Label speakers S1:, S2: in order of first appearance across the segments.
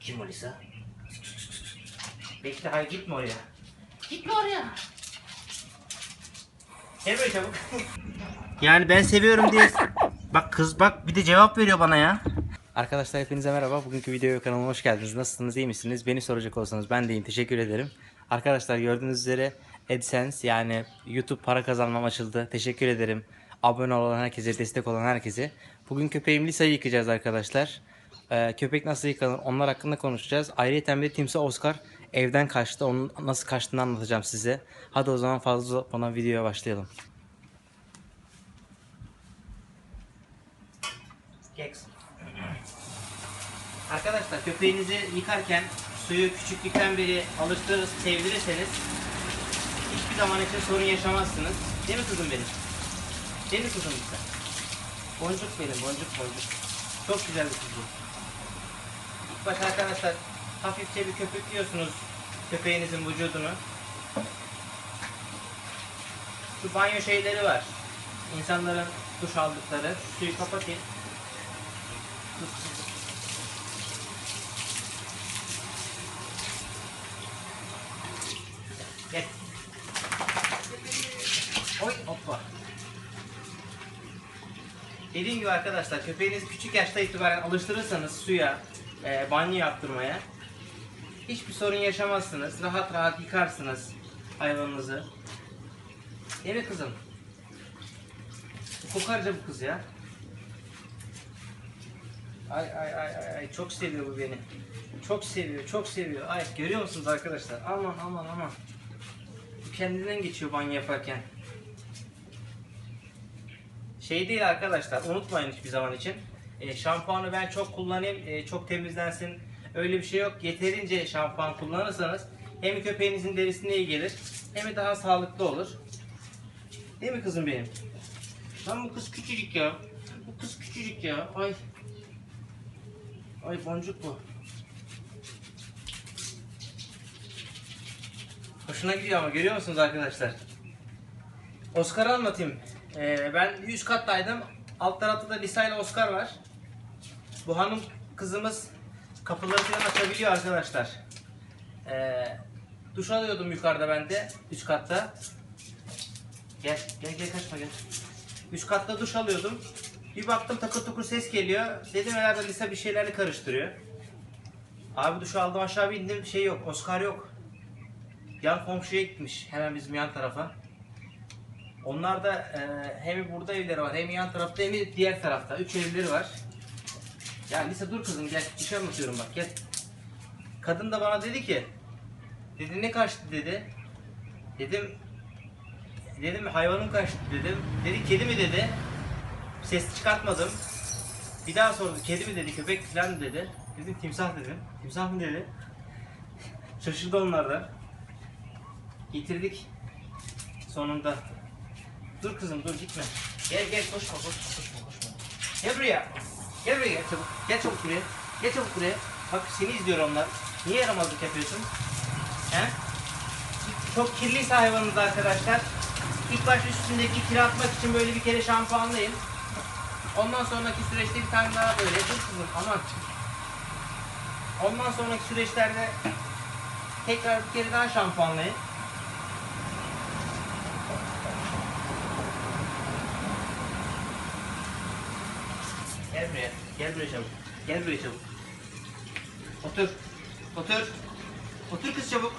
S1: Kim o Lisa? Bekle hayır gitme oraya. Gitme oraya. Gel böyle çabuk. yani ben seviyorum diye. Bak kız bak bir de cevap veriyor bana ya. Arkadaşlar hepinize merhaba. Bugünkü videoya kanalıma hoş geldiniz. Nasılsınız, iyi misiniz? Beni soracak olsanız ben de iyiyim. Teşekkür ederim. Arkadaşlar gördüğünüz üzere AdSense yani YouTube para kazanmam açıldı. Teşekkür ederim. Abone olan herkese, destek olan herkese. Bugün köpeğim Lisa'yı yıkayacağız arkadaşlar. Ee, köpek nasıl yıkanır onlar hakkında konuşacağız. Ayrıca bir timsah Oscar evden kaçtı. Onun nasıl kaçtığını anlatacağım size. Hadi o zaman fazla bana videoya başlayalım. Arkadaşlar köpeğinizi yıkarken suyu küçüklükten beri alıştırır, sevdirirseniz hiçbir zaman için sorun yaşamazsınız. Değil mi kızım benim? Değil mi kızım işte? Boncuk benim, boncuk boncuk. Çok güzel bir kız başta arkadaşlar hafifçe bir köpüklüyorsunuz köpeğinizin vücudunu. Şu banyo şeyleri var. İnsanların duş aldıkları. Suyu kapatayım. Gel. Oy hoppa. Dediğim gibi arkadaşlar köpeğiniz küçük yaşta itibaren alıştırırsanız suya, e, banyo yaptırmaya hiçbir sorun yaşamazsınız. Rahat rahat yıkarsınız hayvanınızı. Değil kızım? Kokarca bu kız ya. Ay ay ay ay ay çok seviyor bu beni. Çok seviyor, çok seviyor. Ay görüyor musunuz arkadaşlar? Aman aman aman. Bu kendinden geçiyor banyo yaparken. Şey değil arkadaşlar, unutmayın hiçbir zaman için. E, şampuanı ben çok kullanayım, e, çok temizlensin. Öyle bir şey yok. Yeterince şampuan kullanırsanız hem köpeğinizin derisine iyi gelir hem de daha sağlıklı olur. Değil mi kızım benim? Lan bu kız küçücük ya. Bu kız küçücük ya. Ay. Ay boncuk bu. Hoşuna gidiyor ama görüyor musunuz arkadaşlar? Oscar'ı anlatayım. Ee, ben 100 kattaydım. Alt tarafta da Lisa ile Oscar var. Bu hanım kızımız kapıları falan açabiliyor arkadaşlar. Ee, duş alıyordum yukarıda ben de. Üst katta. Gel, gel gel kaçma gel. Üst katta duş alıyordum. Bir baktım takır tukur ses geliyor. Dedim herhalde Lisa bir şeylerle karıştırıyor. Abi duş aldım aşağı indim şey yok. Oscar yok. Yan komşuya gitmiş. Hemen bizim yan tarafa. Onlar da e, hem burada evleri var hem yan tarafta hem diğer tarafta. Üç evleri var. Ya Lisa dur kızım gel. Bir şey anlatıyorum bak gel. Kadın da bana dedi ki dedi ne kaçtı dedi. Dedim dedim hayvanım kaçtı dedim. Dedi kedi mi dedi. Ses çıkartmadım. Bir daha sordu kedi mi dedi köpek falan dedi. Dedim timsah dedim. Timsah mı dedi. Şaşırdı onlar da. Getirdik sonunda. Dur kızım dur gitme. Gel gel koşma koşma koşma koşma. Gel buraya. Gel buraya gel çabuk. Gel çabuk buraya. Gel çabuk buraya. Bak seni izliyor onlar. Niye yaramazlık yapıyorsun? He? Çok kirliyse hayvanınız arkadaşlar. İlk başta üstündeki kiri atmak için böyle bir kere şampuanlayın. Ondan sonraki süreçte bir tane daha böyle. Dur kızım aman. Ondan sonraki süreçlerde tekrar bir kere daha şampuanlayın. Gel buraya. Gel buraya çabuk. Gel buraya çabuk. Otur. Otur. Otur kız çabuk.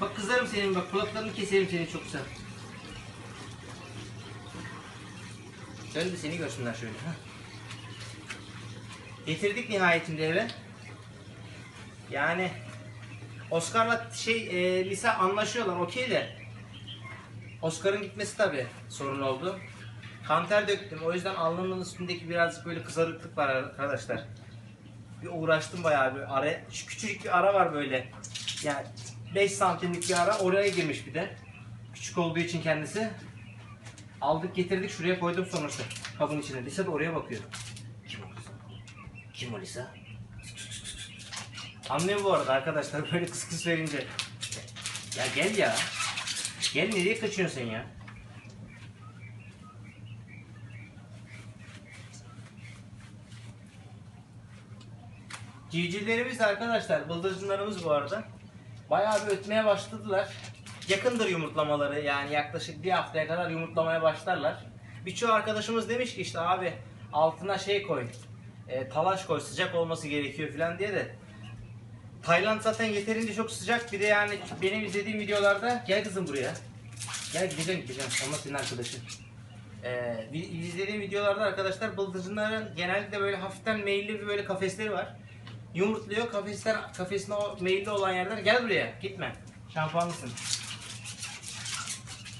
S1: Bak kızarım senin bak kulaklarını keserim senin çok güzel. Dön de seni görsünler şöyle. Getirdik nihayetinde eve. Yani Oscar'la şey e, Lisa anlaşıyorlar okey de Oscar'ın gitmesi tabi sorun oldu. Kanter döktüm. O yüzden alnımın üstündeki birazcık böyle kızarıklık var arkadaşlar. Bir uğraştım bayağı bir ara. Şu küçücük bir ara var böyle. Yani 5 santimlik bir ara oraya girmiş bir de. Küçük olduğu için kendisi. Aldık getirdik şuraya koydum sonuçta kabın içine. Lisa da oraya bakıyor. Kim o kız? Kim o Lisa? Anlıyor bu arada arkadaşlar böyle kıs kıs verince. Ya gel ya. Gel nereye kaçıyorsun sen ya? Civcivlerimiz arkadaşlar, bıldırcınlarımız bu arada. Bayağı bir ötmeye başladılar. Yakındır yumurtlamaları yani yaklaşık bir haftaya kadar yumurtlamaya başlarlar. Birçoğu arkadaşımız demiş ki işte abi altına şey koy, e, talaş koy sıcak olması gerekiyor falan diye de. Tayland zaten yeterince çok sıcak bir de yani benim izlediğim videolarda gel kızım buraya. Gel gideceğim gideceğim ama senin arkadaşın. Ee, izlediğim videolarda arkadaşlar bıldırcınların genellikle böyle hafiften meyilli bir böyle kafesleri var. Yumurtluyor kafesler kafesine o meyilli olan yerden gel buraya gitme. Şampuanlısın.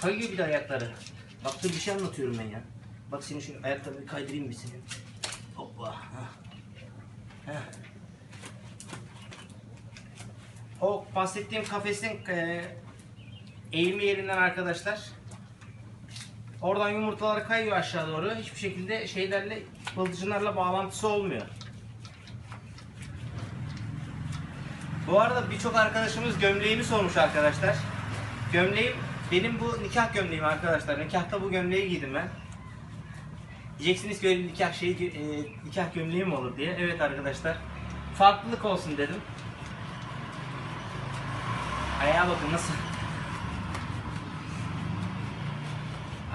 S1: Kayıyor bir de ayakları. Bak dur bir şey anlatıyorum ben ya. Bak senin şu ayaklarını kaydırayım bir senin. Hoppa. hah. Heh. O bahsettiğim kafesin e, eğilme yerinden arkadaşlar. Oradan yumurtalar kayıyor aşağı doğru. Hiçbir şekilde şeylerle bıldırcınlarla bağlantısı olmuyor. Bu arada birçok arkadaşımız gömleğimi sormuş arkadaşlar. Gömleğim benim bu nikah gömleğim arkadaşlar. Nikahta bu gömleği giydim ben. Diyeceksiniz ki nikah şeyi e, nikah gömleği mi olur diye. Evet arkadaşlar. Farklılık olsun dedim. Ayağa bakın nasıl.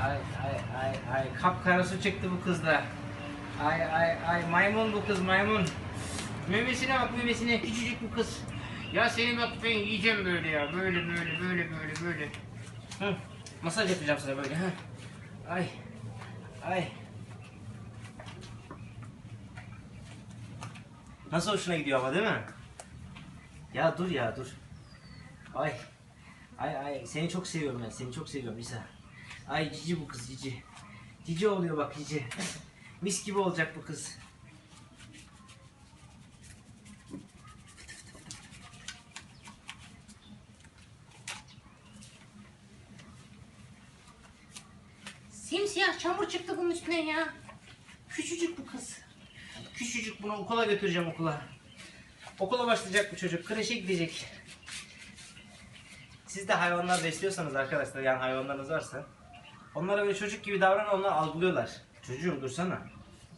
S1: Ay ay ay ay kapkarası çıktı bu kızda. Ay ay ay maymun bu kız maymun. Memesine bak memesine küçücük bu kız. Ya seni bak ben yiyeceğim böyle ya böyle böyle böyle böyle böyle. Hı. Masaj yapacağım sana böyle. Hı. Ay ay. Nasıl hoşuna gidiyor ama değil mi? Ya dur ya dur. Ay. Ay ay seni çok seviyorum ben. Seni çok seviyorum Lisa. Ay cici bu kız cici. Cici oluyor bak cici. Mis gibi olacak bu kız. Simsiyah çamur çıktı bunun üstüne ya. Küçücük bu kız. Küçücük bunu okula götüreceğim okula. Okula başlayacak bu çocuk. Kreşe gidecek. Siz de hayvanlar besliyorsanız arkadaşlar yani hayvanlarınız varsa onlara böyle çocuk gibi davranın onlar algılıyorlar. Çocuğum dursana.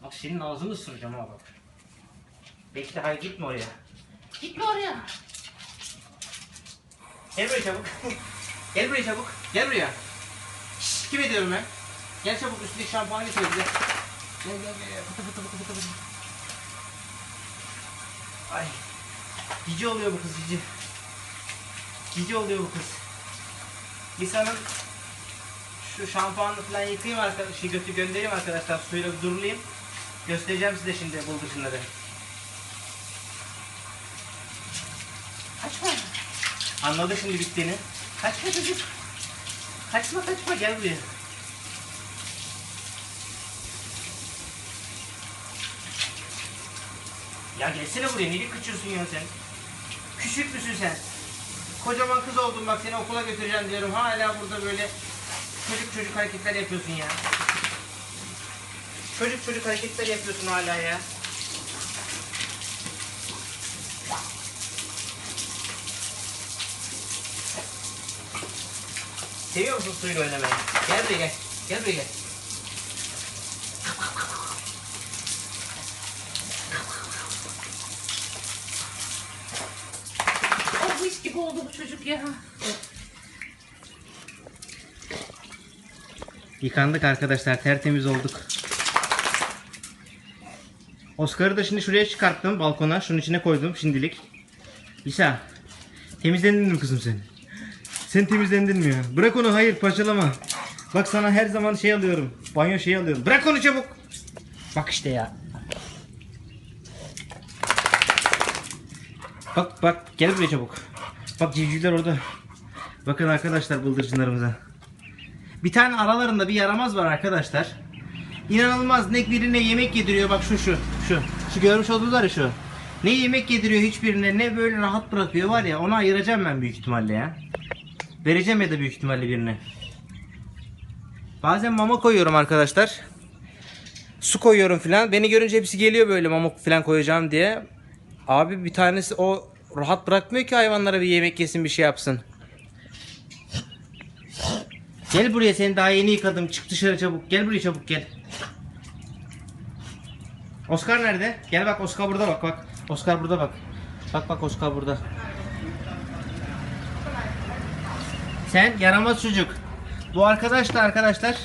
S1: Bak senin ağzını ısıracağım ha bak. Bekle hayır gitme oraya. Gitme oraya. Gel buraya çabuk. Gel buraya çabuk. Gel buraya. Şşş, kim ediyorum ben? Gel çabuk üstündeki şampuanı getir bize. Gel gel gel. Fıtı fıtı fıtı fıtı fıtı. Ay. Cici oluyor bu kız cici. Cici oluyor bu kız. Lisa'nın şu şampuanla falan yıkayayım arkadaşlar. Şey götü göndereyim arkadaşlar. Suyla durulayım. Göstereceğim size şimdi buldurşunları. Kaçma. Anladı şimdi bittiğini. Kaçma çocuk. Kaçma kaçma gel buraya. Ya gelsene buraya nereye kaçıyorsun ya sen? Küçük müsün sen? Kocaman kız oldun bak seni okula götüreceğim diyorum. Hala burada böyle çocuk çocuk hareketler yapıyorsun ya. Çocuk çocuk hareketler yapıyorsun hala ya. Seviyor musun suyla oynamayı? Gel buraya gel. Gel buraya gel.
S2: Oh mis gibi oldu bu çocuk ya.
S1: Yıkandık arkadaşlar. Tertemiz olduk. Oscar'ı da şimdi şuraya çıkarttım balkona. Şunun içine koydum şimdilik. Lisa. Temizlendin mi kızım sen? Sen temizlendin mi ya? Bırak onu hayır parçalama. Bak sana her zaman şey alıyorum. Banyo şeyi alıyorum. Bırak onu çabuk. Bak işte ya. Bak bak gel buraya çabuk. Bak civcivler orada. Bakın arkadaşlar bıldırcınlarımıza. Bir tane aralarında bir yaramaz var arkadaşlar. İnanılmaz ne birine yemek yediriyor bak şu şu şu. Şu görmüş olduğunuz var ya şu. Ne yemek yediriyor hiçbirine ne böyle rahat bırakıyor var ya onu ayıracağım ben büyük ihtimalle ya. Vereceğim ya da büyük ihtimalle birine. Bazen mama koyuyorum arkadaşlar. Su koyuyorum filan. Beni görünce hepsi geliyor böyle mama filan koyacağım diye. Abi bir tanesi o rahat bırakmıyor ki hayvanlara bir yemek yesin bir şey yapsın. Gel buraya seni daha yeni yıkadım. Çık dışarı çabuk. Gel buraya çabuk gel. Oscar nerede? Gel bak Oscar burada bak bak. Oscar burada bak. Bak bak Oscar burada. Sen yaramaz çocuk. Bu arkadaş da arkadaşlar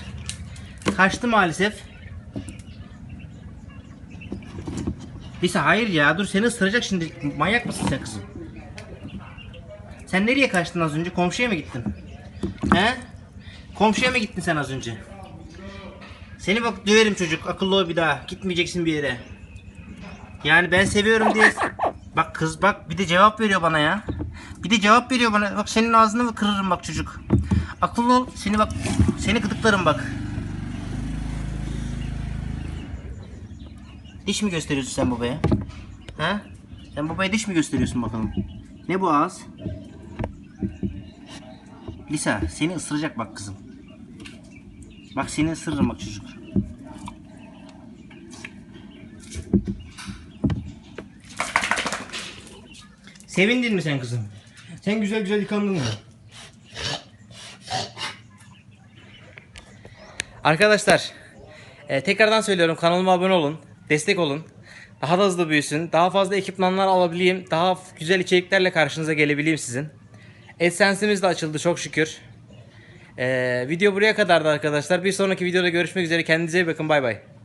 S1: kaçtı maalesef. Lisa hayır ya dur seni ısıracak şimdi. Manyak mısın sen kızım? Sen nereye kaçtın az önce? Komşuya mı gittin? He? Komşuya mı gittin sen az önce? Seni bak döverim çocuk. Akıllı ol bir daha. Gitmeyeceksin bir yere. Yani ben seviyorum diye. Bak kız bak bir de cevap veriyor bana ya. Bir de cevap veriyor bana. Bak senin ağzını mı kırarım bak çocuk. Akıllı ol. Seni bak. Seni gıdıklarım bak. Diş mi gösteriyorsun sen babaya? Ha? Sen babaya diş mi gösteriyorsun bakalım? Ne bu ağız? Lisa seni ısıracak bak kızım. Bak seni ısırırım bak çocuk. Sevindin mi sen kızım? Sen güzel güzel yıkandın mı? Arkadaşlar e, tekrardan söylüyorum kanalıma abone olun. Destek olun. Daha da hızlı büyüsün. Daha fazla ekipmanlar alabileyim. Daha güzel içeriklerle karşınıza gelebileyim sizin. AdSense'imiz de açıldı çok şükür. E, video buraya kadardı arkadaşlar. Bir sonraki videoda görüşmek üzere. Kendinize iyi bakın. Bay bay.